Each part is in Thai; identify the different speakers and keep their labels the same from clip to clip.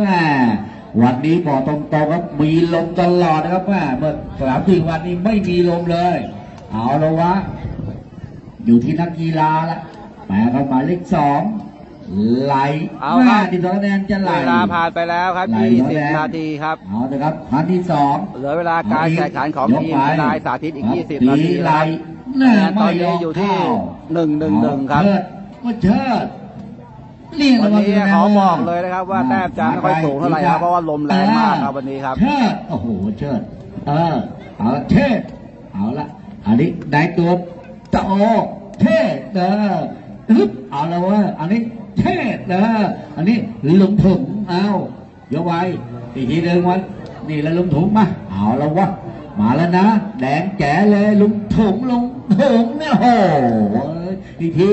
Speaker 1: แม่วันนี้บอกตรงๆครับมีลมตลอดนะครับแม่เมื่อสามสี่วันนี้ไม่มีลมเลย เอาละวะ อยู่ที่นักกีฬาละแปลเข้ามาเลขสองไหล
Speaker 2: เอาค
Speaker 1: แม่
Speaker 2: รับ
Speaker 1: ดิสองคะแนนจะไหล
Speaker 2: เวลาผ่านไปแล้วครับ
Speaker 1: ไหลแล้วแหละ
Speaker 2: 20 นาทีครับ
Speaker 1: เอาละครับครั้งที่สอง
Speaker 2: เหลือเวลาการแข่งขันของ
Speaker 1: ยก
Speaker 2: ทีม
Speaker 1: ไป
Speaker 2: ทนายสาธิตอีก
Speaker 1: ครับ
Speaker 2: 20 นาที
Speaker 1: ไหล
Speaker 2: นะครับ
Speaker 1: แน่
Speaker 2: ต
Speaker 1: ไม่
Speaker 2: อน
Speaker 1: ย
Speaker 2: นี้
Speaker 1: อม
Speaker 2: อยู่ที่
Speaker 1: เข้า
Speaker 2: หนึ่งหนึ่งหนึ่งครับ
Speaker 1: เชิดก็เชิดเรียก
Speaker 2: วั น
Speaker 1: รางวัล
Speaker 2: นี้
Speaker 1: คะแนน
Speaker 2: ขอบอกเลยนะครับ ว่าแต้มจะไม่ค่อยสูงเท่าไหร่ครับเพราะว่าลมแรงมากครับวันนี้ครับ
Speaker 1: เชิดโอ้โหเชิดเออเอาละเชิดเอาละอันนี้ได้ตัวตะโอเชิดเออฮึบเอาละเว้ยอันนี้เชิดเอออันนี้ลุงถุงเอายกไว้อีกทีเดิมวันนี่แล้วลุงถุงมาเอาละวะมาแล้วนะแดงแจ๋เลยลุงถุงลุงถุงเนี่ยโอ้โหอีกที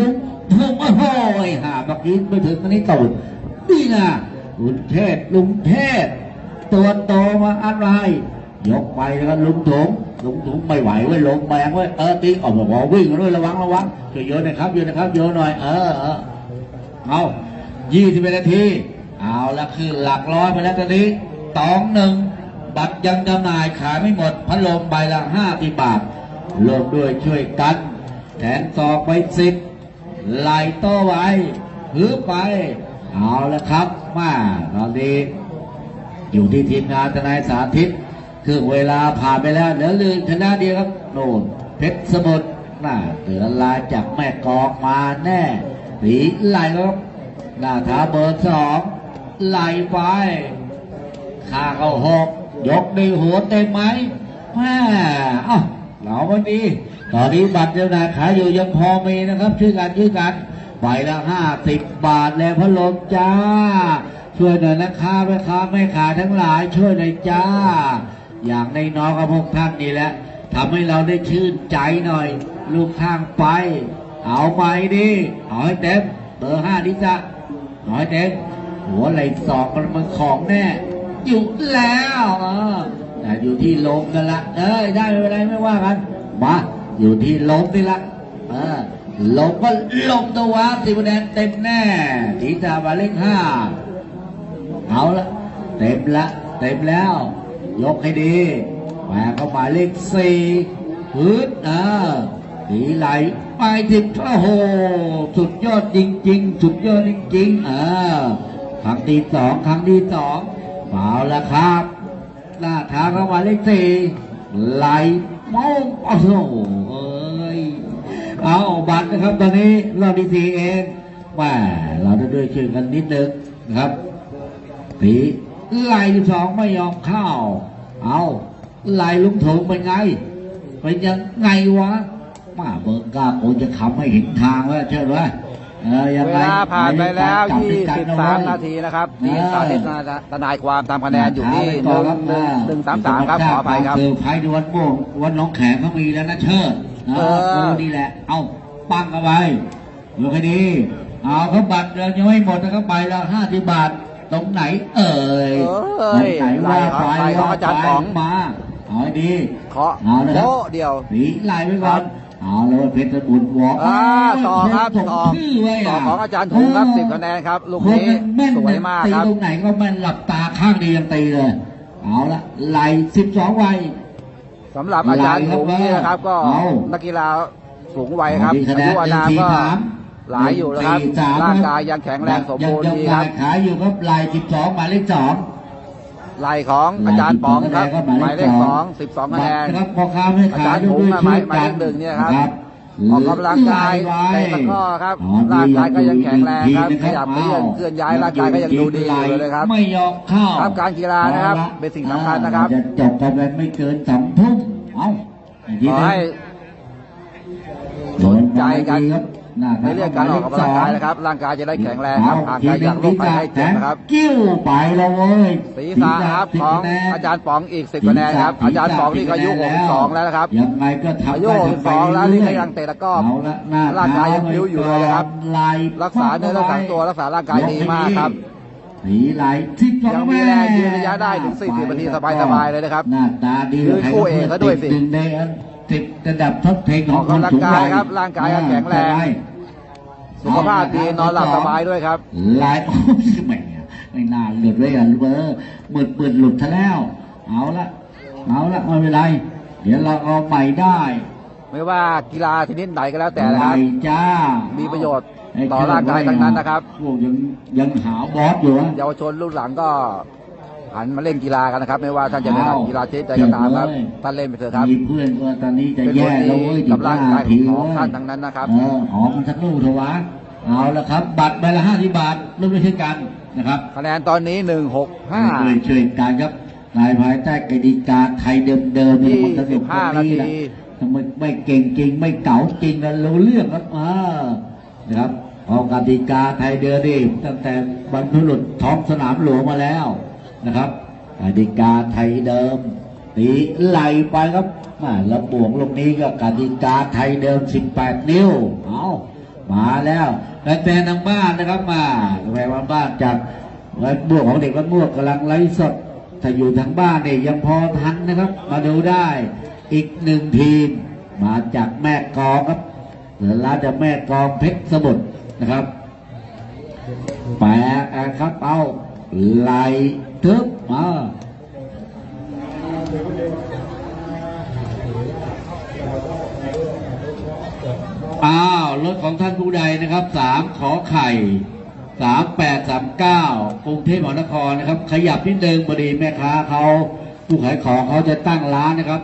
Speaker 1: ลุง ถุงโอ้โหหาเมื่อกี้ไม่ถึงอันนี้ตูดนี่นะลุงเทศลุงเทศ ตัวโตมาอะไร ยกไปแล้วก็ลุงถุงลุงถุงไม่ไหวเว้ยลงแรงเว้ยเออตีออกมาบอกวิ่งกันด้วยระวังระวังช่วยโยนนะครับโยนนะครับโยนหน่อย เออเออเอายี่สิบนาที เอาละคือหลักร้อยไปแล้วตอนนี้ตองหนึ่งบัตรยังจำหน่ายขายไม่หมดพัดลมใบละห้าสิบบาทรวมด้วยช่วยกันแถมซอกไปสิบ ไหลโตไว้หือไป เอาละครับ มาตอนนี้ อยู่ที่ทีมงานทนายสาธิต คือเวลาผ่านไปแล้วเหลือลืนชนะเดียวครับ โน่นเพชรสมุทรน่าเหลือลายจากแม่กอกมาแน่สีไหลครับหน้าท้าเบอร์สองไหลไปข้าเข้าหกยกในหัวเต็มไหมแม่เอ้าเราวันนี้ ตอนนี้บัตรเจ้าหน้ายขายอยู่ยังพอมีนะครับ ช่วยกันช่วยกันใบละห้าสิบบาทแล้วพัดลมจ้า ช่วยหน่อยนะคะแม่ค้าแม่ขายทั้งหลายช่วยหน่อยจ้า อย่างในน้องกับพวกท่านนี่แหละทำให้เราได้ชื่นใจหน่อย ลูกข้างไป เอาไปดิเอาให้เต็มเบอร์ห้าดิจ้ะเอาให้เต็มหัวไหล่สองมันมันของแน่อยู่แล้วออแต่อยู่ที่ลมกันละเอ้ยได้ไม่เป็นไรไม่ว่ากันมา อยู่ที่ลมนี่ละลมก็ลมตัวสิบคะแนนเต็มแน่ทีตาบาเลขห้าเอาละเต็มละ เต็มแล้ว ยกให้ดีแหวกเข้ามาเลขสี่พื้นเออสีไหลไปถึงโอ้โหสุดยอดจริง ๆ สุดยอดจริงๆเออครั้งที่สองครั้งที่สองเอาละครับ หน้าทางเข้ามาเลขสี่ไหล มองโอ้โหเอ้ยเอาบัตรนะครับตอนนี้เราดีสีเองมาเราจะด้วยช่อกันนิดนึงนะครับผีไล่สองไม่ยอมเข้า เอาไล่ลุงถงเป็นไง เป็นยังไงวะมาเบิกกล้าโอจะขำให้เห็นทางแล้วเชื่อไหม เออยัง
Speaker 2: เว
Speaker 1: ไง
Speaker 2: ลาผ่านไปแล้ว
Speaker 1: จับด้วยกันนะเว้ย
Speaker 2: 23 นาทีนะครับทีม
Speaker 1: เออ
Speaker 2: สาธิตทนายความตามคะแนนอยู่ที่หนึ่งหนึ่งหนึ่งสามสามครับขออภัยครับ
Speaker 1: คือไพ่ดวนโป่งวันน้องแขงเขามีแล้วนะเชิดเอ
Speaker 2: เอ
Speaker 1: อ
Speaker 2: อ
Speaker 1: กูนี่แหละ เอาปังเอาไว้อยู่ให้ดี เอาเขาบัตรเดินยังไม่หมดนะครับไปละห้าสิบบาท ตรงไหน เอ่ย
Speaker 2: เอ้ย
Speaker 1: ตรงไหนว่าไป
Speaker 2: ไหลของ
Speaker 1: ว่า
Speaker 2: อาจารย์
Speaker 1: ไป
Speaker 2: ป๋อง
Speaker 1: มาเอาให้ดี
Speaker 2: เคาะ
Speaker 1: เอาละครับ
Speaker 2: โต๊ะเดียว
Speaker 1: หนีไล่ไปก่อน เอาเลยเพชรบุญวอล์ก
Speaker 2: อ่าต่อครับ
Speaker 1: เพช
Speaker 2: ต่อ
Speaker 1: ชื่อไว้
Speaker 2: ต่อ
Speaker 1: อะ
Speaker 2: ของอาจารย์ถุงครับสิบคะแนนครับ ลูกนี้
Speaker 1: คนแม่น
Speaker 2: สวยมาก
Speaker 1: ตี
Speaker 2: ครับ
Speaker 1: ตรงไหนก็แม่นหลับตาข้างเดียวยังตีเลย เอาละไล่สิบสองวัย
Speaker 2: สำหรับอาจารย์ถุงนี่นะครับ ก็
Speaker 1: เอา
Speaker 2: นักกีฬาสูงวัยครับ
Speaker 1: มีคะ
Speaker 2: อา
Speaker 1: แนน
Speaker 2: ยุอานาม
Speaker 1: หนึ่งสี่
Speaker 2: ก็
Speaker 1: สาม
Speaker 2: หลายอยู่นะครับ
Speaker 1: หนึ่งสี่สาม
Speaker 2: ร่างกายยังแข็งแรงสมบูรณ์
Speaker 1: ยัง
Speaker 2: ดี
Speaker 1: ยัง
Speaker 2: ครับ
Speaker 1: ขายอยู่ครับลายสิบสองหมายเลขสอง
Speaker 2: ไหลของอาจารย์ป๋องครับหมายเลขสองสิบสองคะแนน
Speaker 1: ครับพ่อค้าแม่ขาย
Speaker 2: อาจารย์
Speaker 1: ด้วย
Speaker 2: ผมอะหมาย
Speaker 1: ช่วย
Speaker 2: หมายเลขหนึ่งเนี่ยครับะออกกำลังกาย
Speaker 1: ไว้
Speaker 2: เตะตะกร้อครับ
Speaker 1: อ๋อ
Speaker 2: ร่างกายก็ยังแข็งแรงครับ
Speaker 1: ดีนะ
Speaker 2: ขยับเขยื่อนเคลื่อนย้ายร่างกายก็ยังดูดีอยู่เลยครับ
Speaker 1: ไม่ยอมเข้า
Speaker 2: ครับการกีฬานะครับ
Speaker 1: อาล
Speaker 2: เป็นสิ่งสำคัญนะครับ
Speaker 1: จะจบกันไปไม่เกินสองทุ่มเอาอีกที
Speaker 2: ขอ
Speaker 1: หนึ่ง
Speaker 2: ให้สนใจกัน
Speaker 1: หน้า
Speaker 2: ในเรื่องการออกกำลังกายนะครับ ร่างกายจะได้แข็งแรงครับห่างไกลจากโรคภัยไข้เจ็บนะครับ
Speaker 1: กิ้วไปแล้วเว้ย
Speaker 2: ศีรษะครับของอาจารย์ป๋องอีก10คะแนนครับ อาจารย์ป๋องนี่ก็อายุ62แล้วนะครับ
Speaker 1: ยังไงก็ทำ
Speaker 2: อายุ
Speaker 1: ได้ทำไป
Speaker 2: 62แล้วนี่ก็
Speaker 1: เรื่อ
Speaker 2: ยังเตะตะกร้อ
Speaker 1: เอาละหน้า
Speaker 2: ร่างกายยังพลิ้วอยู่เลยนะครับ
Speaker 1: ไหล่
Speaker 2: รักษาเนื้อรักษาตัวรักษาร่างกายดีมากครับ
Speaker 1: สีไหลสิบสอง
Speaker 2: ยังมีแรงยืนระยะได้ถึง40นาทีสบายๆเลยนะครับ
Speaker 1: หน้าตาดี
Speaker 2: ยืนคู่เอกเขาด้วยสิ
Speaker 1: ติหนึ่งในติดระดับท็อปเทนของ
Speaker 2: ออกกำลังกายครับร่างกายก็แข็งแรง สุขภาพดีนอนหลับสบายด้วยครับ
Speaker 1: ลายโอ้ยแหมไม่น่าหลุดไว้กันเบอร์มืดมืดหลุดซะแล้ว เอาละเอาละไม่เป็นไร เดี๋ยวเราเอาใหม่ได้
Speaker 2: ไม่ว่ากีฬาชนิดไหนก็แล้วแต่นะครับ
Speaker 1: ใหม่จ้า
Speaker 2: มีประโยชน์ต่อร่างกายทั้งนั้นนะครับ
Speaker 1: พวกยังยังหาบอสอยู่อะ
Speaker 2: เยาวชนรุ่นหลังก็ หันมาเล่นกีฬากันนะครับ ไม่ว่าท่านจะถนัด
Speaker 1: อ้าว
Speaker 2: กีฬาชนิดใดก็ตามครับ
Speaker 1: เก่งเลย
Speaker 2: ท่านเล่นไปเถอะครับ
Speaker 1: มีเพื่อนก็ตอนนี้จะ
Speaker 2: เป็น
Speaker 1: แย่
Speaker 2: ผล
Speaker 1: แล้ว
Speaker 2: ดี
Speaker 1: เว้ย
Speaker 2: กับร่างกาย
Speaker 1: ที
Speaker 2: ของ
Speaker 1: เว้ย
Speaker 2: ท่านทั้งนั้นนะครับ
Speaker 1: เออหอมกันสักลูกเถอะวะเอาละครับ บัตรใบละห้าสิบบาทร่วมด้วยช่วยกันนะครับ
Speaker 2: คะแนนตอนนี้หนึ่งหกห้า
Speaker 1: ช่วยช่วยกันครับนายภายใต้กติกาไทยเดิมๆเนี่ยมันสนุกตรง
Speaker 2: 25นา
Speaker 1: นี้
Speaker 2: ที
Speaker 1: แหละทำไมไม่เก่งจริงไม่เก๋าจริงแล้วรู้เรื่องครับอ่านะครับพอกติกาไทยเดิมนี่ตั้งแต่บรรพบุรุษท้องสนามหลวงมาแล้ว นะครับกติกาไทยเดิม ตีไหลไปครับมาแล้วบวกลงนี้ก็กติกาไทยเดิม 18 นิ้ว เอามาแล้วแฟนทางบ้านนะครับมาแฟนบ้านจากวัดบวกของเด็กวัดบวกกำลังไลฟ์สดถ้าอยู่ทางบ้านเนี่ยยังพอทันนะครับ มาดูได้อีกหนึ่งทีม มาจากแม่กองครับหรือร้านจากแม่กองเพชรสมุทรนะครับแปะครับเอาไหล ทึบมาอ้าวรถของท่านผู้ใดนะครับสามขอไข่สามแปดสามเก้ากรุงเทพมหานครนะครับ ขยับนิดนึงพอดีแม่ค้าเขาผู้ขายของเขาจะตั้งร้านนะครับ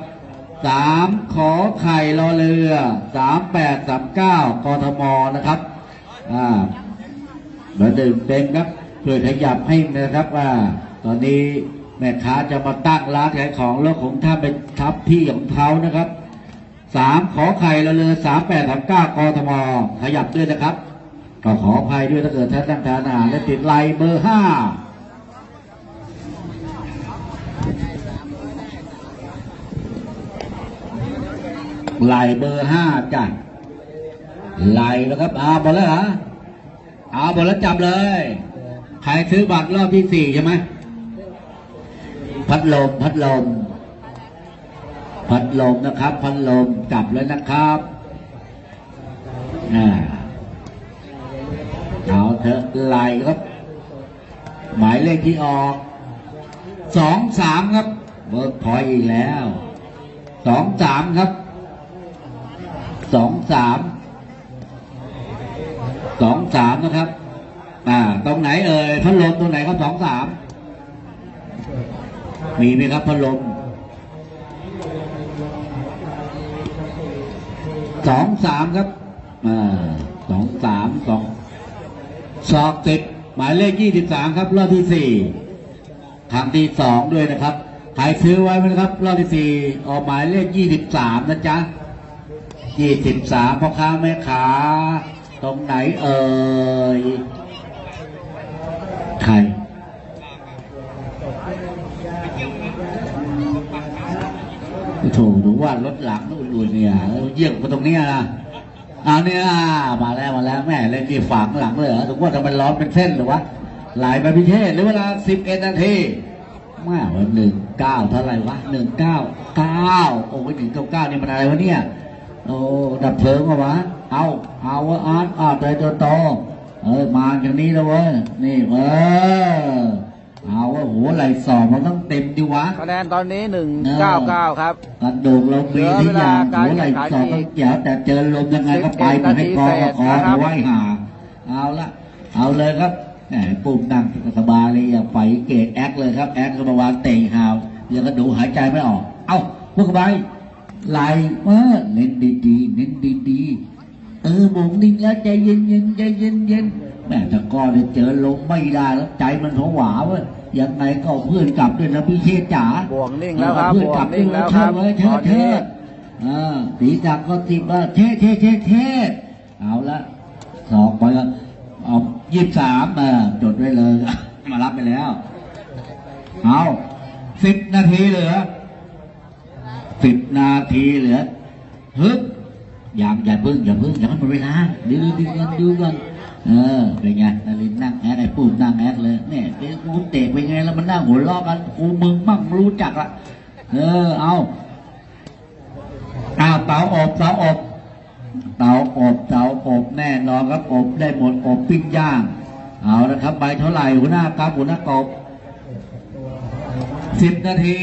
Speaker 1: สามขอไข่รอเรือสามแปดสามเก้ากทมนะครับอ่ามาดื่มเต็มครับเพื่อขยับให้นะครับว่า อนนี้แม่ค้าจะมาตั้งร้านขายของแล้วของท่านเป็นทับที่ของเขานะครับสามขอไข่ละเรือสามแปดสามเก้ากทมขยับด้วยนะครับก็ขออภัยด้วยถ้าเกิดท่านตั้งทานอาหารและติดไลน์เบอร์ห้าไลน์เบอร์ห้าจ้ะไลน์แล้วครับอาหมดแล้วเหรอเอาหมดแล้วจับเลย ใครซื้อบัตรรอบที่สี่ใช่ไหม พัดลมพัดลม พัดลมนะครับ พัดลมจับเลยนะครับอ่าเอาเถอะไล่ครับ หมายเลขที่ออกสองสามครับเบิร์กพอยอีกแล้วสองสามครับสองสามสองสามนะครับ อ่า ตรงไหนเอ่ยพัดลมตรงไหนครับสองสาม มีไหมครับพัดลมสองสามครับอ่าสองสามสองสอบติดหมายเลขยี่สิบสามครับรอบที่สี่ครั้งที่สองด้วยนะครับใครซื้อไว้ไหมครับ รอบที่สี่ออกหมายเลขยี่สิบสามนะจ๊ะยี่สิบสามพ่อค้าแม่ค้าตรงไหนเอ่ยใคร โถดูว่ารถหลังนู่นดูเนี่ยเยี่ยงมาตรงนี้นะเอาเนี่ยมาแล้วมาแล้วแม่เล่นที่ฝังหลังเลยเหรอถึงว่าทำไมร้อนเป็นเส้นหรือวะหลายไปพิเทศหรือเวลาสิบเอ็ดนาทีแม่วันหนึ่งเก้าเท่าไหร่วะหนึ่งเก้าเก้าโอ้ยหนึ่งเก้าเก้านี่มันอะไรวะเนี่ยโอ้ดับเพลิงเหรอวะเอาเอาวะอาร์ตอาร์ตใจตัวโตเออมาอย่างนี้แล้วเว้ยนี่เออ เอาวะโหไหลสอบมันต้องเต็มดิวะ
Speaker 2: คะแนนตอนนี้หนึ่งเก้าเก้าครับ
Speaker 1: กระดูกเรามีทุกอย่าง
Speaker 2: เหลือเวลาการ
Speaker 1: หัวไหล
Speaker 2: แข่งขัน
Speaker 1: สอบต้องเจ๋วแต่เจอลมยังไงก็ไป
Speaker 2: 11
Speaker 1: มาให้กองก็คอ
Speaker 2: นาทีเศษนะครับ
Speaker 1: ไว้ห่าเอาละเอาเลยครับแหมปุ่มนั่งสบายเลยอย่าไปเกตแอคเลยครับแอคก็มาวางเตะหาวยังกระดูกหายใจไม่ออก เอ้าพวกใบไหลเออเน้นดีๆเน้นดีๆเออหมงนิ่งแล้วใจเย็นเย็นๆใจเย็นเย็นๆ แม่ตะก้อเนี่ยเจอลมไม่ได้แล้วใจมันผวาเว้ยยังไงก็เอาเพื่อนกลับด้วยนะพี่เชษจ๋า
Speaker 2: บวกนิ่งแล้วครับ
Speaker 1: เอาเพื่อน
Speaker 2: บว
Speaker 1: กลั
Speaker 2: ก
Speaker 1: บ
Speaker 2: นิ่งแล้วค
Speaker 1: เชิ
Speaker 2: รั
Speaker 1: ด
Speaker 2: บ
Speaker 1: ไว้
Speaker 2: ต
Speaker 1: เชิ
Speaker 2: อ
Speaker 1: ด
Speaker 2: น
Speaker 1: เชิ
Speaker 2: นี้
Speaker 1: ดอ่าสีจักรก็ติดว่าเทเทเทเทเอาละสองไปแล้วเอายี่สิบสามเออจดไว้เลย มารับไปแล้ว เอาสิบนาทีเหลือสิบนาทีเหลือฮึบอย่าอย่าพึ่งอย่าพึ่งอย่าให้หมดเวลาดูดูกันดูกัน เออเป็นไงนารินนั่งแอดไอ้ปูมนั่งแอดเลยเนี่ยเดี๋ยวกูเตะเป็นไงแล้วมันนั่งหัวเราะกันกูมึงมั่งรู้จักละเออเอาเอาเตาอบเตาอบเตาอบเตาอบแน่นอนครับอบได้หมดอบปิ้งย่าง เอาละครับใบเท่าไหร่หัวหน้ากราฟหัวหน้ากบสิบนาที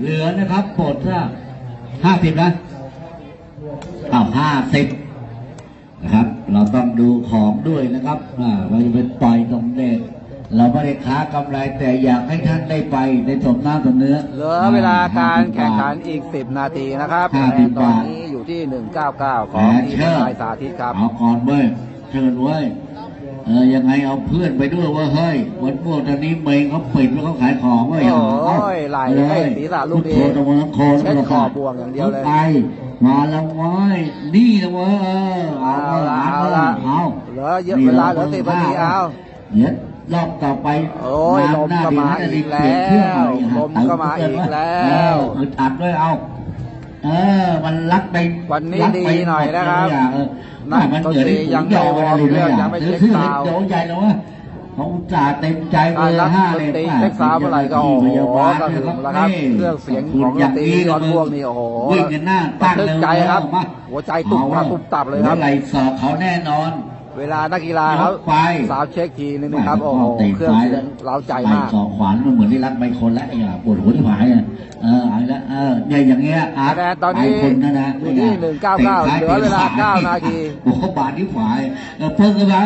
Speaker 1: เหลือนะครับปลดซะห้าสิบนะเอาห้าสิบ นะครับ เราต้องดูของด้วยนะครับอ่าเราจะไปปล่อยตรงเด็ดเราไม่ได้ค้ากำไรแต่อยากให้ท่านได้ไปได้สมน้ำสมเนื้อ
Speaker 2: เหลือเวลาการแข่งขันอีก 10 นาทีนะครับ
Speaker 1: ห้า
Speaker 2: คะแน
Speaker 1: สิ
Speaker 2: น
Speaker 1: บ
Speaker 2: ตอน
Speaker 1: บาท
Speaker 2: นี้อยู่ที่ 199 ของทีมนายสาธิตครับ
Speaker 1: เอาก่อนเว้ยเชิญเว้ย เออยังไงเอาเพื่อนไปด้วยเว่าเฮ้ยวันพวกตอนนี้เมงเขาปิดแล้วเขาขายของเว้ย
Speaker 2: โอ้ย
Speaker 1: เอา
Speaker 2: ไหล
Speaker 1: เอา
Speaker 2: ให้ศีรษะลูกนี้
Speaker 1: พุทโธตะวันโค
Speaker 2: เช็ดขอบบวงอย่างเดียวเลย
Speaker 1: ไปมาแล้วเว้ยนี่นะเว้ยเออเอา
Speaker 2: เอาละ
Speaker 1: เอา
Speaker 2: เอาละ
Speaker 1: เอา
Speaker 2: เหลือเยอะเวลาเหลือ10นาทีเอา
Speaker 1: เดี๋ยวรอบต่อไป
Speaker 2: โอ้ยลมก็มาอีกแล้ว
Speaker 1: เปลี่ยนเครื่องใหม่ฮะ
Speaker 2: ลมก็มาอีกแล้ว
Speaker 1: เอออึดอัดด้วยเอา เออมันรักไป
Speaker 2: วันนี้
Speaker 1: รักไป
Speaker 2: ดีหน่อยนะครับ
Speaker 1: มดเลยอะเออ
Speaker 2: นัก
Speaker 1: มัน
Speaker 2: ดน
Speaker 1: เหนือ
Speaker 2: ตรี
Speaker 1: ที่
Speaker 2: ยังไม่วอร์มเครื่องยังไม่เช็ค
Speaker 1: ซื้อ
Speaker 2: ซาวด์
Speaker 1: โจใหญ่แล้ววะเขาอุตส่าห์เต็มใจเบอ
Speaker 2: การรั
Speaker 1: ร์
Speaker 2: บ
Speaker 1: ห้า
Speaker 2: ด
Speaker 1: เล
Speaker 2: น
Speaker 1: ย
Speaker 2: ตรี
Speaker 1: ป้า
Speaker 2: เช็คซาวด์เมื่อไหร่ก็โอ้โห
Speaker 1: พยาบาล
Speaker 2: กระหึ่มแล้วครับ
Speaker 1: นี่
Speaker 2: เครื่องเสียงของดนตรีย้อนพวกนี่โอ้โห
Speaker 1: วิ่งกันหน้าตั้ง
Speaker 2: ระทึ
Speaker 1: เล
Speaker 2: ก
Speaker 1: ย
Speaker 2: ใจครับ
Speaker 1: มา
Speaker 2: หัวใจตุบตับตุบตับเลยครับ
Speaker 1: หัวไหลสอกเขาแน่นอน
Speaker 2: เวลานักกีฬาครับ
Speaker 1: ยกไป
Speaker 2: สาวเช็คทีนึงนะครับ โอ้โห
Speaker 1: ตะ
Speaker 2: เครื่องเสียงเร้าใจมาก
Speaker 1: ไปสองขวานมันเหมือนได้รัดใบคนแล้วไอ้ห่าปวดหัวที่หายอะเออเอาละเออเนี่ยอย่างเงี้ยอาร์ต
Speaker 2: คะแนนตอนนี้
Speaker 1: ไปคนนะนะ
Speaker 2: อยู่ที่
Speaker 1: ไอ้
Speaker 2: 199
Speaker 1: ตะซ้ย
Speaker 2: เหลือเวลา
Speaker 1: ตะข
Speaker 2: 9นาที
Speaker 1: โอ้โหบาดที่ฝายเออเพิ่งกันไป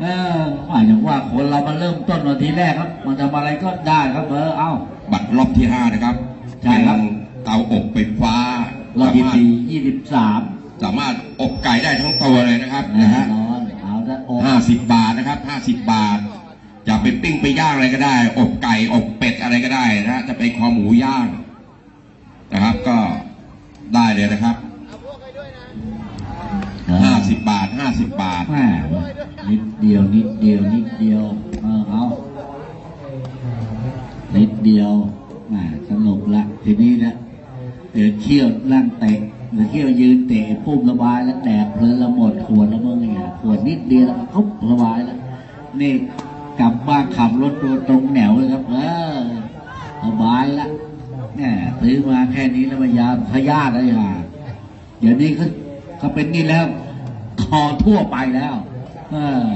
Speaker 1: เออว่าอย่างว่าคนเรามันเริ่มต้นวันทีแรกครับ มันทำอะไรก็ได้ครับเออเอ้า
Speaker 3: บัตรรอบที่ห้านะครับ
Speaker 1: ใช่ครับ
Speaker 3: เป็นเตาอบไฟฟ้า
Speaker 1: เรายิน
Speaker 3: สามารถ
Speaker 1: ดียี่สิบสาม
Speaker 3: สามารถอบไก่ได้ทั้งตัวเลยนะครับ
Speaker 1: นะ
Speaker 3: นะ
Speaker 1: ฮะ
Speaker 3: ห้าสิบบาทนะครับห้าสิบบาทจะไปปิ้งไปย่างอะไรก็ได้ อบไก่อบเป็ดอะไรก็ได้นะจะเป็นคอหมูย่างนะครับ ก็ได้เลยนะครับห้าสิบบาทห้าสิบบาท
Speaker 1: แม่นิดเดียวนิดเดียวนิดเดียวเออเอานิดเดียวแม่สนุกละทีนี้นะเดี๋ยวเขี้ยวนั่งเตะ เดี๋ยวเขี้ยวยืนเตะปุ้มระบายแล้วแดกเพลินละหมดขวดล้วมึงเนี่ยขวดนิดเดียวแล้วก็ปุ๊บระบายแล้วนี่กลับบ้านขับรถตัวตรงแหนวเลยครับเออสบายละแหมซื้อมาแค่นี้แล้วมายาพยาธิอะไรห่าเดี๋ยวนี้เขาเขาเป็นนี่แล้วคอทั่วไปแล้ว เออ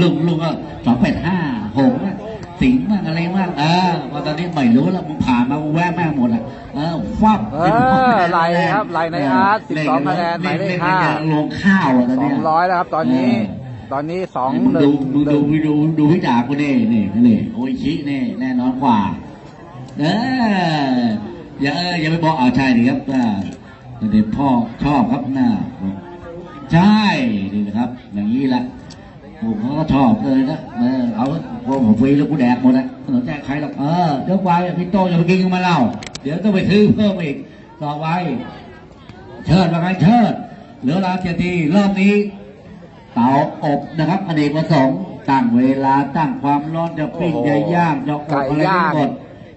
Speaker 1: ลุงลุงก็สองแปดห้า สิงห์บ้างอะไรบ้างเออพอตอนนี้ไม่รู้แล้วมึงผ่านมามึงแวะแม่งหมดอะเออฟับ
Speaker 2: เออไหลครับไหลในอาร์ต12คะแนนหมายเลขห้า
Speaker 1: ลงข้าวอะตอน
Speaker 2: สอ
Speaker 1: เนี้
Speaker 2: ง
Speaker 1: ย
Speaker 2: ร้อยแล้วครับ ตอนนี้
Speaker 1: เออ
Speaker 2: ตอนนี้สอง
Speaker 1: มึง
Speaker 2: ห
Speaker 1: ดู
Speaker 2: นึ่ง
Speaker 1: มึงดูมึงดูดูพี่ดากูนี่นี่นี่โอ้ยชินี่แน่นอนกว่าเอออย่าเอออย่าไปบอกเอาใช่ดิครับอ่าเด็กพ่อชอบครับน่าใช่นี่นะครับ อย่างนี้แหละ ผมเขาก็ชอบเลยนะเออเอาพอผมฟรีแล้วกูแดกหมดนะไม่สนใจใครหรอกเออเดี๋ยวไปพี่โตอย่าไปกินกันมาเล่า เดี๋ยวต้องไปซื้อเพิ่มอีกต่อไปเชิดว่าไงเชิด เหลือเวลาเจ็ดทีรอบนี้ เตาอบนะครับอเนกประสงค์ตั้งเวลาตั้งความร้อนจะปิ้ง
Speaker 2: โอ้โห
Speaker 1: จะย่างจะอบ
Speaker 2: ไก่
Speaker 1: อะไร
Speaker 2: ย่าง
Speaker 1: ทั้งหมด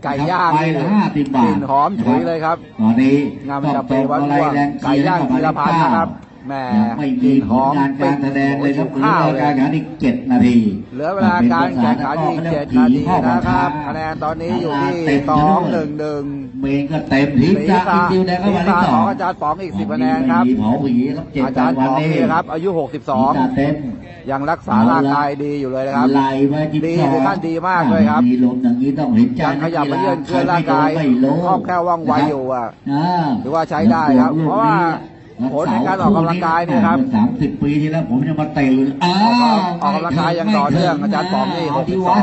Speaker 2: ไก่ย่าง
Speaker 1: ไปละห้าสิบบาท
Speaker 2: กลิ่นหอมฉุยเลยครับ
Speaker 1: ตอนนี้
Speaker 2: งานป
Speaker 1: ต้
Speaker 2: ระ
Speaker 1: อง
Speaker 2: จำปีวัด
Speaker 1: อะไร
Speaker 2: ม่วง
Speaker 1: แรง
Speaker 2: ไก่ย่างธีรพันธ์นะครับ แหม
Speaker 1: ไม่
Speaker 2: ก
Speaker 1: มี
Speaker 2: ลิ่น
Speaker 1: ผ
Speaker 2: ห
Speaker 1: ล
Speaker 2: อม
Speaker 1: งานการแสดงเลยครับเหลือ
Speaker 2: ข้าว
Speaker 1: เว
Speaker 2: เล
Speaker 1: ลายการแข่งขันอีกเจ็ดนาที
Speaker 2: เหลือเวลาการแข่งขันอีกเจ็ดนาทีนะครับคะแนนตอนนี้อยู่ที่สองหนึ่งหนึ่ง
Speaker 1: เมงก็เต็มที
Speaker 2: ศีร
Speaker 1: จ้า
Speaker 2: ษะ
Speaker 1: อีกดิวแดงเข้า
Speaker 2: ศี
Speaker 1: มารที่
Speaker 2: ษะ
Speaker 1: ส
Speaker 2: ข
Speaker 1: อ
Speaker 2: องงอาจารย์ป๋องอีกสิบคะแนนครับ
Speaker 1: เผาผีครับเจ็ด
Speaker 2: อาจารย์
Speaker 1: วั
Speaker 2: ป๋
Speaker 1: น
Speaker 2: อง
Speaker 1: นี้
Speaker 2: นี่ครับ อายุ
Speaker 1: ศีรษะ
Speaker 2: 62
Speaker 1: เต็ม
Speaker 2: ยังรักษาร่างกายดีอยู่เลยนะครับ
Speaker 1: ไหลมาจิบ
Speaker 2: ดี
Speaker 1: สอง
Speaker 2: ถึงขั้นดีมากเลยครับ
Speaker 1: มีลมอย่างนี้ต้องเห็นใจ
Speaker 2: ยังขยับมาเยื่อนเคลื่อนร่างกาย
Speaker 1: ไม่โดน
Speaker 2: คล่องแคล่วว่องไวอยู่อะ
Speaker 1: อ่า
Speaker 2: ถือว่าใช้ได้ครับ เพราะว่า ผลในการออกกำลังกายเนี่ยครับ
Speaker 1: สามสิบปีที่แล้วผมยังมาเตะอยู่เลยอ้า
Speaker 2: ออก
Speaker 1: ว
Speaker 2: ออกกำลังกายอย่างต่อเนื่องอาจารย์ป๋องนี่
Speaker 1: เาที่
Speaker 2: 62
Speaker 1: วัด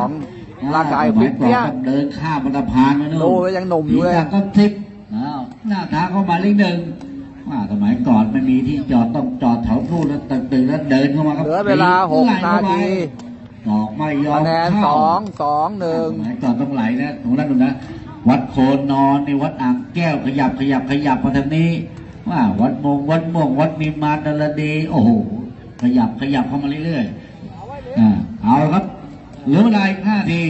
Speaker 2: ร่างกาย
Speaker 1: สมั
Speaker 2: ฟิตเปี้ย
Speaker 1: ก่อนเดินข้ามบรรพานมาโน่น
Speaker 2: ดูแล้วยังหนุ่มอยู่เลย
Speaker 1: ศีรษะก็ทิพย์อ้าวหน้าทางเข้ามาเลขหนึ่งว่าสมัยก่อนไม่มีที่จอดต้องจอดแถวนู่นแล้วตึงๆแล้วเดินเข้ามาครับ
Speaker 2: เหลือเวลา6นาที
Speaker 1: ดอกไม่ยอม
Speaker 2: คะแนน
Speaker 1: เข้า
Speaker 2: 2 2
Speaker 1: สมัยก่อนต้องไหลนะตรงนั้นตรงนั้นวัดโคนนอนในวัดอ่างแก้วขยับขยับขยับมาทางนี้ ว่าวัดมงวัดม่วงวัดนิมมานดลดีโอ้โหขยับขยับเข้ามาเรื่อยๆอ่าเอาละครับเหลือเวลาอีกห้าที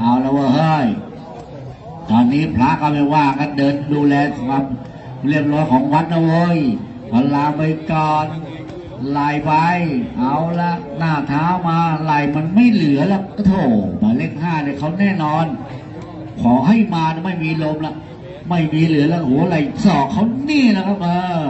Speaker 1: เอาละเว้ยเฮ้ยตอนนี้พระก็ไม่ว่ากันเดินดูแลความเรียบร้อยของวัดนะเว้ยพลาไปก่อนไล่ไปเอาละหน้าเท้ามาไล่มันไม่เหลือแล้วก็โถหมายเลขห้าเนี่ยเขาแน่นอน ขอให้มานะไม่มีลมละ ไม่มีเหลือแล้วหัวไหล่ศอกเขานี่แหละครับเออ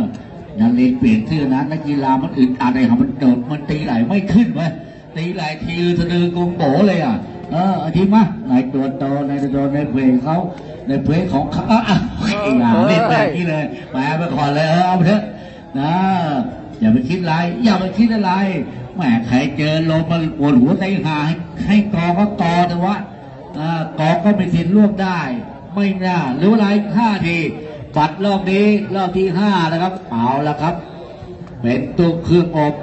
Speaker 1: นันเลงเปลี่ยนเสื้อนะนักกีฬามันอึดอัดอะไรครับมันโดดมันตีไหลไม่ขึ้นเว้ยตีไหลทีสะดือกงโบเลยอะเอออาทีมาในตัวโตในตัวโตในเพลงเขาในเพลงของเขาอะอ่ไอ้หนาเล่นแบบนี้เลยแหมาไปก่อนเลยเออเอาเถอะนะอย่าไปคิดอะไรอย่าไปคิดอะไรแหมใครเจอลมมันปวดหัวใจหายให้กอก็กอแต่ว่าอ่ากอก็ไม่สินลวกได้ ไม่น่ารืออะไรห้าทีปัดรอบนี้รอบที่ห้านะครับ เอาละครับ เป็นตัวเครื่องอบ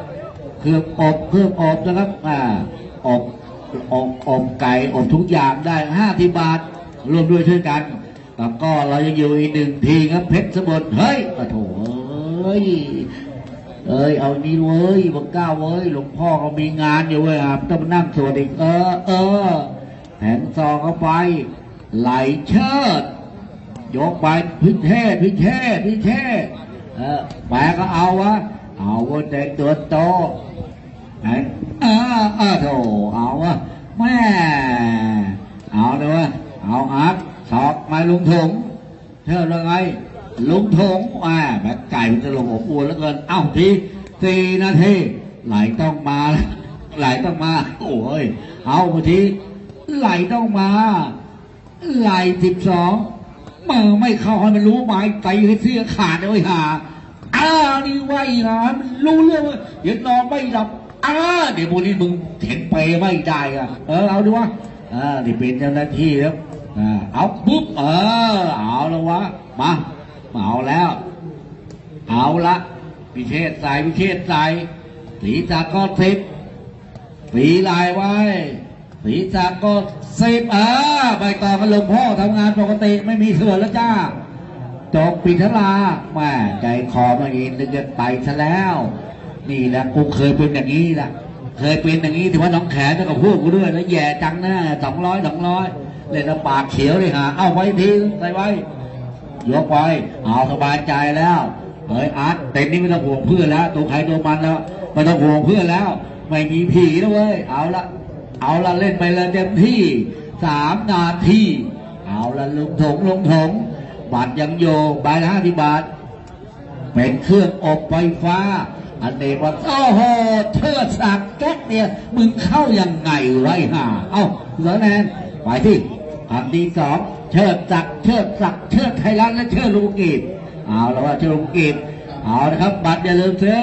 Speaker 1: เครื่องอบเครื่องอบนะครับอ่าอบอบอบไก่อบทุกอย่างได้ห้าทีบาทรวมด้วยช่วยกันแล้วก็เรายังอยู่อีกหนึ่งทีครับเพชรสมุทรเฮ้ยโถเอ้ยเอ้ยเอานี่เว้ยบังก้าเว้ยหลวงพ่อเขามีงานอยู่เว้ยครับต้องมานั่งสวดอีกเออเออแผงซองเข้าไป ไหลเชิดยกไปพิเทศพิเทศพิเทศเออแปก็เอาวะเอาว่าเด็กตัวโตไอ้เออเออโถเอาวะแม่เอาเลยวะเอาอาร์ตสอบมาลุงถงเชื่อว่าไงลุงถงแม่แบบไก่มันจะลงอบอวนแล้วเกินเอ้าทีสี่นาทีไหลต้องมาไหลต้องมา โอ้ยเอาทีไหลต้องมา ไหลสิบสองมือไม่เข้าให้มันรู้หมายไตให้เสื้อขาดเลยหาอ้านี่ไว้หามันรู้เรื่องเดี๋ยวนอนไม่หลับอ้าเดี๋ยวพวกนี้มึงเห็นไปไม่ได้อะเออเอาดูวะอ่านี่เป็นเจ้าหน้าที่แล้วอ่าเอาปุ๊บเออเอาแล้ววะมาเอาแล้ว เอาละพิเชษใส่พิเชษใส่สีจากก็สิบสีลายไว้ สีจากก็สิบเออไปต่อกันหลวงพ่อทำงานปกติไม่มีส่วนแล้วจ้าจบปิดทลาแม่ใจคอมาอีกนึกจะไปซะแล้ว นี่แหละกูเคยเป็นอย่างนี้แหละเคยเป็นอย่างนี้ถือว่าน้องแขนแล้วกับพวกกูด้วยแล้วแย่จังนะสองร้อยสองร้อยเล่นแล้วปากเขียวเลยฮะเอาไว้ทีใส่ไว้ยกไปเอาสบายใจแล้วเฮ้ยอาร์ตเต็มนี้ไม่ต้องห่วงเพื่อนแล้วตัวใครตัวมันแล้วไม่ต้องห่วงเพื่อนแล้ว ไม่มีผีแล้วเว้ยเอาละ เอาละเล่นไปลยเต็มที่สามนาที เอาละลงถงลงถงบาทยังโยใบละห้าสิบบาท เป็นเครื่องอบไฟฟ้า อันเอกว่าโอ้โหเทิดศักแก๊กเนี่ย มึงเข้ายังไงไว้ห่า เอ้าเหลือแนนไปที่อันที่สองเชิดศักเชิดศักเชิดไทยรัฐและเชิดลุงกีบเอาละว่าเชิดลุงกีบเอาละครับบัตรอย่าลืมซื้อ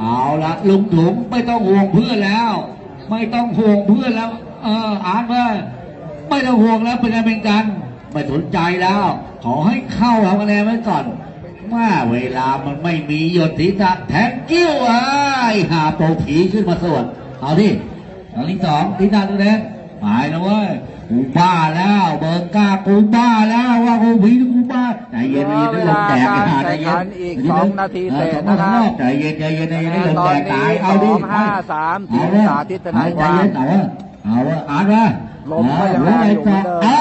Speaker 1: เอาละลุงถุงไม่ต้องห่วงเพื่อนแล้ว ไม่ต้องห่วงเพื่อนแล้ว เอออ่านว่าไม่ต้องห่วงแล้วเป็นการเป็นกัน ไม่สนใจแล้ว ขอให้เข้าเอาคะแนนไว้ก่อนว่าเวลามันไม่มีหยดศีรษะแทงกิ้วไอ้หาโปผีขึ้นมาสวดเอาที่ครั้งที่สองที่ด้านตัวแดงหายนะเว้ย กูบ้าแล้วเบิร์ก้ากูบ้าแล้วว่ากูผีกูบ้าใจเย็นใจเย็นได้ลมแตกไอ้ห่าใจเย็น
Speaker 2: อีกสองนาทีเศษ
Speaker 1: ออ
Speaker 2: นะครับ
Speaker 1: ใจเย็นใจเย็นใจเย็นได้ลม
Speaker 2: ตอ
Speaker 1: แต
Speaker 2: น
Speaker 1: กตา
Speaker 2: นี้
Speaker 1: ยเอา
Speaker 2: ส
Speaker 1: ดิ
Speaker 2: องห้าสามที
Speaker 1: เอา
Speaker 2: ม
Speaker 1: เลย
Speaker 2: สาธิตทนายค
Speaker 1: ใจ
Speaker 2: วาม
Speaker 1: เย็นเอาวะเอาวะอ่านวะ
Speaker 2: ลมก็ยัง
Speaker 1: อ่า
Speaker 2: แรงอยู่เหมือนเดิม
Speaker 1: อ้า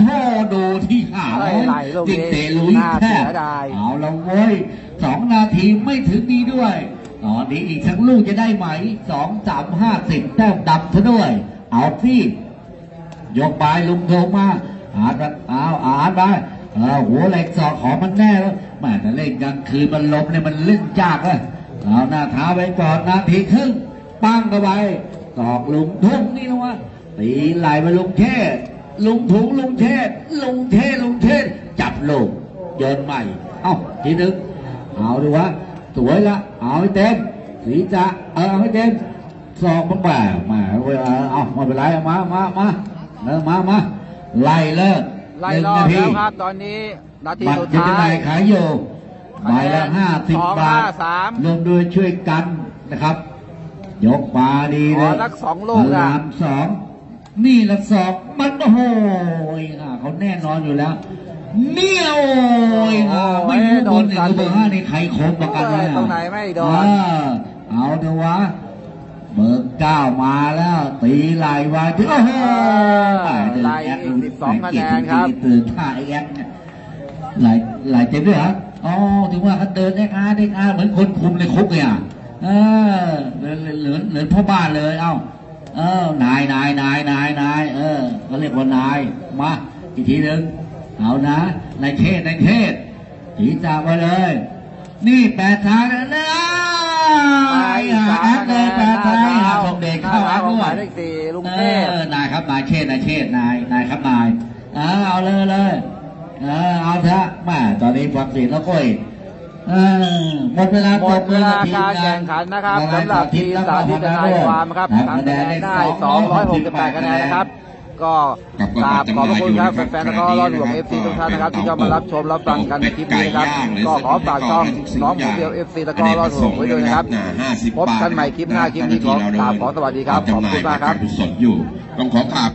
Speaker 1: โทษดูที่ขา
Speaker 2: อะไรไหลลูกนี้
Speaker 1: จิกเตะลุย
Speaker 2: น่า
Speaker 1: แทบ
Speaker 2: เสียดาย
Speaker 1: เอาละเว้ยสองนาทีไม่ถึงนี้ด้วยตอนนี้อีกสักลูกจะได้ไหมสองสามห้าสิบแต้มดับซะด้วย เอาสิ ยกไปลุงโทมาอ่านมาเอาอ่านไปเออหัวเหล็กสอกของมันแน่แล้วแม่แต่เล่นกลางคืนมันลมเนี่ยมันเล่นยากเลยเอาหน้าเท้าไว้ก่อนนาทีครึ่งปั้งเข้าไปสอกลุงทุ่งนี่นะวะตีไหลไปลุงเทศลุงถุงลุงเทศลุงเทศลุงเทศจับลูกโยนใหม่ เอ้าทีนึงเอาดูวะสวยละเอาให้เต็มสีจะเออเอาให้เต็มสองมันแปะมาเวลาเอาไม่เป็นไรมามามา เออมามาไล่เลิก
Speaker 2: ไล่
Speaker 1: หนึ่ง
Speaker 2: รอบ
Speaker 1: นาที
Speaker 2: แล้วครับ ตอนนี้นาที
Speaker 1: บัตร
Speaker 2: สุด
Speaker 1: อยู่
Speaker 2: ท้า
Speaker 1: ที่ไหน
Speaker 2: ย
Speaker 1: ขายอยู่ใบละห้าสิบ
Speaker 2: สอง
Speaker 1: บา
Speaker 2: ห้า
Speaker 1: ท
Speaker 2: สาม
Speaker 1: รวมด้วยช่วยกันนะครับ ยกมาดีเล
Speaker 2: ขอยสักสองลูก
Speaker 1: พ
Speaker 2: อะ
Speaker 1: ลามสองนี่ละสองมันโอ้โหอะเขาแน่นอนอยู่แล้วเนี่ยวโอ้ยอะไม่รู้บนหนึ่งกับเบอร์ห้านี่ใครคมประกันวะเนี่ย
Speaker 2: ตรงไหนไม่โดน
Speaker 1: เออเอาเถอะวะ เบอร์เก้ามาแล้ว ตีไหลไว้ถึงโอ้โห
Speaker 2: ไล่อีก12คะแนนครับ
Speaker 1: ตื่นท่าไอ้แอ๊กเนี่ยไหลไหลเจ็บด้วยเหรออ๋อถึงว่าเขาเดินเอ็กอาร์เอ็กอาร์เหมือนคนคุมในคุกเลยอะเออเหลือเหลือเหลือพ่อบ้านเลย เอ้าเออนายนายนายนายนายเออเขาเรียกว่านายมาอีกทีหนึ่งเอานะนายเทศนายเทศถีจากไปเลย นี่แปดทางแล้วนะย หาแอดเลยแปดไทยหาทองเดชเข้าอัน
Speaker 2: ห
Speaker 1: ด้ว
Speaker 2: มายยเลขสี่ลุงเทพ
Speaker 1: ออนายครับนายเชษนายเชษนายนายครับนายเออเอาเลยเลยเออเอาเถอะแม่ตอนนี้ฟังเสียงแล้วก็อีกเออหมดเวลา
Speaker 2: หมดเวลาการแข่งขันนะครับสำหรับทีมสาธิตทนายความครับทำคะแนนได้ 268 คะแนนนะครับ ก็กราบขอบพระคุณครับแฟนๆแล้วก็รอดหลวงเอฟซีทุกท่านนะครับที่เข้ามารับชมรับฟังกันในคลิปนี้นะครับก็ขอฝากช่องน้องหมูเดียวเอฟซีแล้วก็รอดหลวงไว้ด้วยนะครับพบกันใหม่คลิปหน้าคลิปนี้ขอกราบขอสวัสดีครับขอบคุณมากครับ
Speaker 3: สดอยู่ต้องขอกราบ